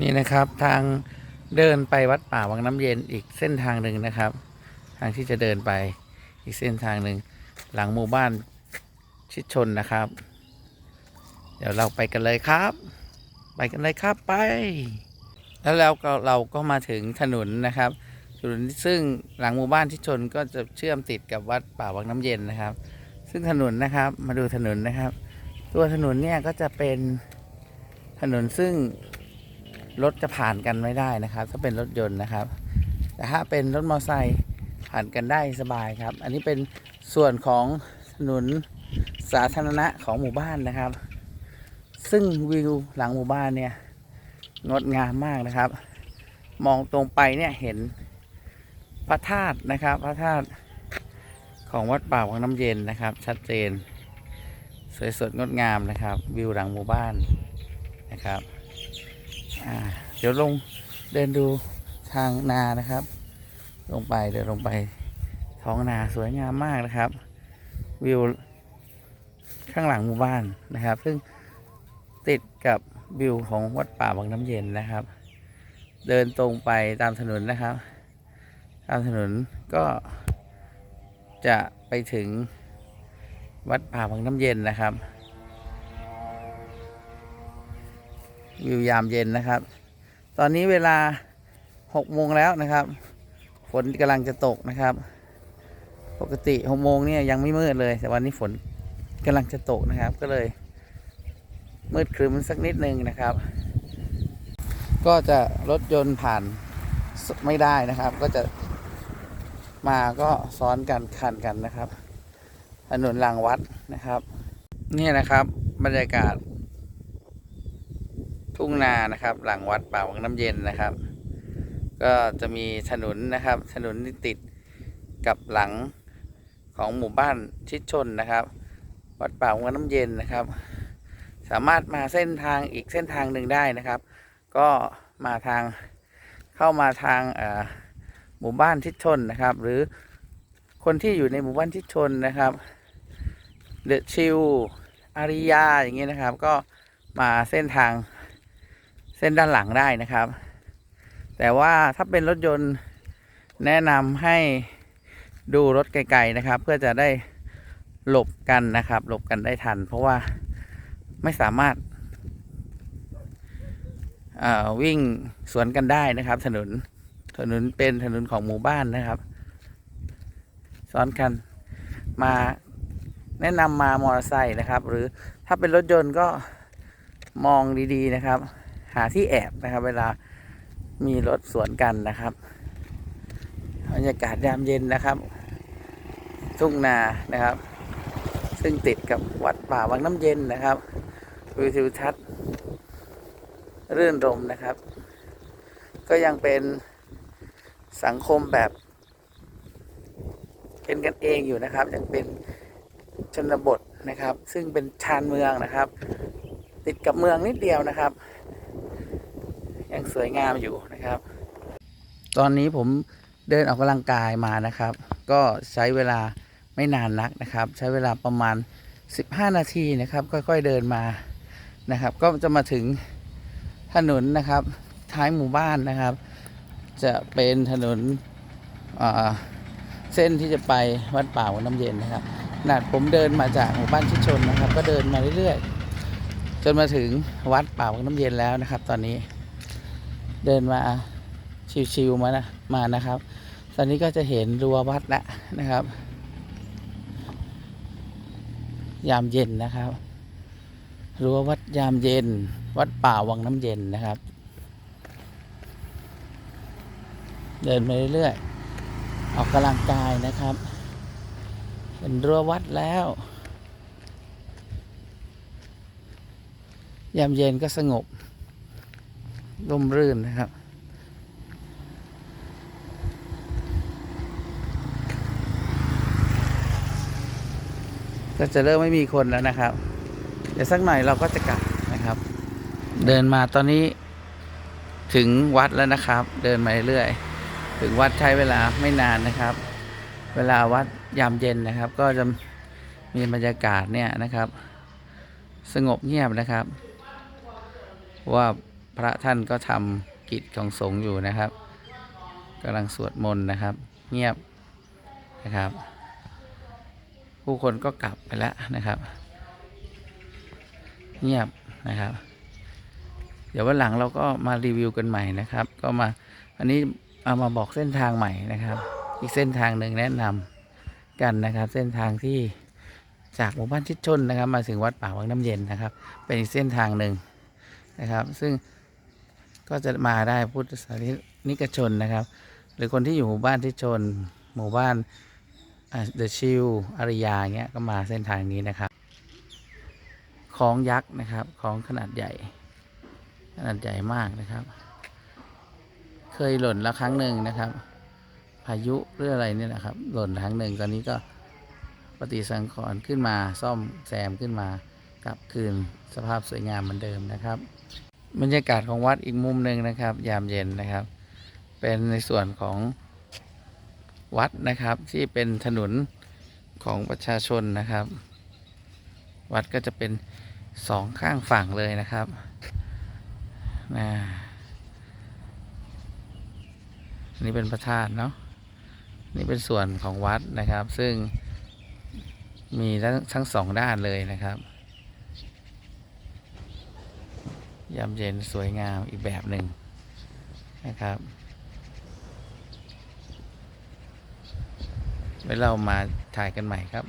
นี่นะครับทางเดินไปวัดป่าวังน้ำเย็นอีกเส้นทางหนึ่งนะครับ ทางที่จะเดินไปอีกเส้นทางหนึ่งหลังหมู่บ้านชิดชนนะครับ เดี๋ยวเราไปกันเลยครับ ไปกันเลยครับไป แล้วเราก็เราก็มาถึงถนนนะครับถนนซึ่งหลังหมู่บ้านชิดชนก็จะเชื่อมติดกับวัดป่าวังน้ำเย็นนะครับ ซึ่งถนนนะครับมาดูถนนนะครับ ตัวถนนเนี่ยก็จะเป็นถนนซึ่ง รถจะผ่านกันไม่ได้นะครับ ถ้าเป็นรถยนต์นะครับ แต่ถ้าเป็นรถมอเตอร์ไซค์ผ่านกันได้สบายครับ อันนี้เป็นส่วนของถนนสาธารณะของหมู่บ้านนะครับ ซึ่งวิวหลังหมู่บ้านเนี่ยงดงามมากนะครับ มองตรงไปเนี่ยเห็นพระธาตุนะครับ พระธาตุของวัดป่าวังน้ำเย็นนะครับ ชัดเจน สวยสดงดงามนะครับ วิวหลังหมู่บ้านนะครับ เดี๋ยวลงเดินดูทางนานะครับ ลงไปเดินลงไปท้องนาสวยงามมากนะครับ วิวข้างหลังหมู่บ้านนะครับ ซึ่งติดกับวิวของวัดป่าบางน้ำเย็นนะครับ เดินตรงไปตามถนนนะครับ ตามถนนก็จะไปถึงวัดป่าบางน้ำเย็นนะครับ วิวยามเย็นนะครับ ตอนนี้เวลา6โมงแล้วนะครับ ฝนกำลังจะตกนะครับ ปกติ6โมงเนี่ยยังไม่มืดเลย แต่วันนี้ฝนกำลังจะตกนะครับ ก็เลย มืดครึ้มสักนิดนึงนะครับ ก็จะรถยนต์ผ่านไม่ได้นะครับ ก็จะมาก็ซ้อนกันคันกันนะครับถนนรางวัดนะครับ นี่นะครับบรรยากาศ ทุ่งนานะครับ หลังวัดป่าวังน้ำเย็นนะครับ ก็จะมีถนนนะครับ ถนนที่ติดกับหลังของหมู่บ้านชิดชนนะครับ วัดป่าวังน้ำเย็นนะครับ สามารถมาเส้นทางอีกเส้นทางหนึ่งได้นะครับ ก็มาทางเข้ามาทางหมู่บ้านชิดชนนะครับ หรือคนที่อยู่ในหมู่บ้านชิดชนนะครับเดอะชิวอาริยาอย่างเงี้ยนะครับ ก็มาเส้นทาง เส้นด้านหลังได้นะครับ แต่ว่าถ้าเป็นรถยนต์แนะนำให้ดูรถไกลๆนะครับ เพื่อจะได้หลบกันนะครับ หลบกันได้ทัน เพราะว่าไม่สามารถวิ่งสวนกันได้นะครับ ถนนถนนเป็นถนนของหมู่บ้านนะครับซ้อนกันมาแนะนำมามอเตอร์ไซค์นะครับ หรือถ้าเป็นรถยนต์ก็มองดีๆนะครับาที่แอบนะครับ เวลามีรถสวนกันนะครับบรรยากาศยามเย็นนะครับ ทุ่งนานะครับ ซึ่งติดกับวัดป่าวังน้ำเย็นนะครับวิวทิวทัศน์รื่นรมนะครับ ก็ยังเป็นสังคมแบบ เป็นกันเองอยู่นะครับ ยังเป็นชนบทนะครับ ซึ่งเป็นชานเมืองนะครับ ติดกับเมืองนิดเดียวนะครับ ยังสวยงามอยู่นะครับ ตอนนี้ผมเดินออกกำลังกายมานะครับ ก็ใช้เวลาไม่นานนักนะครับ ใช้เวลาประมาณ 15 นาทีนะครับ ค่อยๆเดินมานะครับ ก็จะมาถึงถนนนะครับ ท้ายหมู่บ้านนะครับ จะเป็นถนนเส้นที่จะไปวัดป่าวัดน้ำเย็นนะครับขนาดผมเดินมาจากหมู่บ้านชิดชนนะครับ ก็เดินมาเรื่อยๆ จนมาถึงวัดป่าวังน้ำเย็นแล้วนะครับ ตอนนี้ เดินมาชิวๆมานะมานะครับ ตอนนี้ก็จะเห็นรั้ววัดแล้วนะครับ ยามเย็นนะครับรั้ววัดยามเย็น วัดป่าวังน้ำเย็นนะครับ เดินไปเรื่อยๆออกกำลังกายนะครับ เห็นรั้ววัดแล้วยามเย็นก็สงบ ร่มรื่นนะครับ ก็จะเริ่มไม่มีคนแล้วนะครับ เดี๋ยวสักหน่อยเราก็จะกลับนะครับ เดินมาตอนนี้ถึงวัดแล้วนะครับ เดินมาเรื่อยๆถึงวัดใช้เวลาไม่นานนะครับ เวลาวัดยามเย็นนะครับ ก็จะมีบรรยากาศเนี่ยนะครับ สงบเงียบนะครับว่า พระท่านก็ทำกิจของสงฆ์อยู่นะครับกำลังสวดมนต์นะครับ เงียบนะครับ ผู้คนก็กลับไปแล้วนะครับ เงียบนะครับ เดี๋ยววันหลังเราก็มารีวิวกันใหม่นะครับ ก็มาอันนี้เอามาบอกเส้นทางใหม่นะครับ อีกเส้นทางหนึ่งแนะนำกันนะครับ เส้นทางที่จากหมู่บ้านชิดชนนะครับ มาถึงวัดป่าวังน้ำเย็นนะครับ เป็นอีกเส้นทางหนึ่งนะครับ ซึ่ง ก็จะมาได้พุทธศาสนิกชนนะครับ หรือคนที่อยู่หมู่บ้านชิดชน หมู่บ้านเดอะชิลอาริยาเงี้ยก็มาเส้นทางนี้นะครับคลองยักษ์นะครับคลองขนาดใหญ่ ขนาดใหญ่มากนะครับ เคยหล่นแล้วครั้งหนึ่งนะครับ พายุหรืออะไรเนี่ยนะครับ หล่นครั้งหนึ่งตอนนี้ก็ปฏิสังขรณ์ขึ้นมาซ่อมแซมขึ้นมากลับคืนสภาพสวยงามเหมือนเดิมนะครับ บรรยากาศของวัดอีกมุมหนึ่งนะครับ ยามเย็นนะครับ เป็นในส่วนของวัดนะครับที่เป็นถนนของประชาชนนะครับ วัดก็จะเป็นสองข้างฝั่งเลยนะครับนะนี่เป็นพระธาตุเนาะนี่เป็นส่วนของวัดนะครับ ซึ่งมีทั้งทั้งสองด้านเลยนะครับ ยามเย็นสวยงามอีกแบบหนึ่งนะครับ ไว้เรามาถ่ายกันใหม่ครับ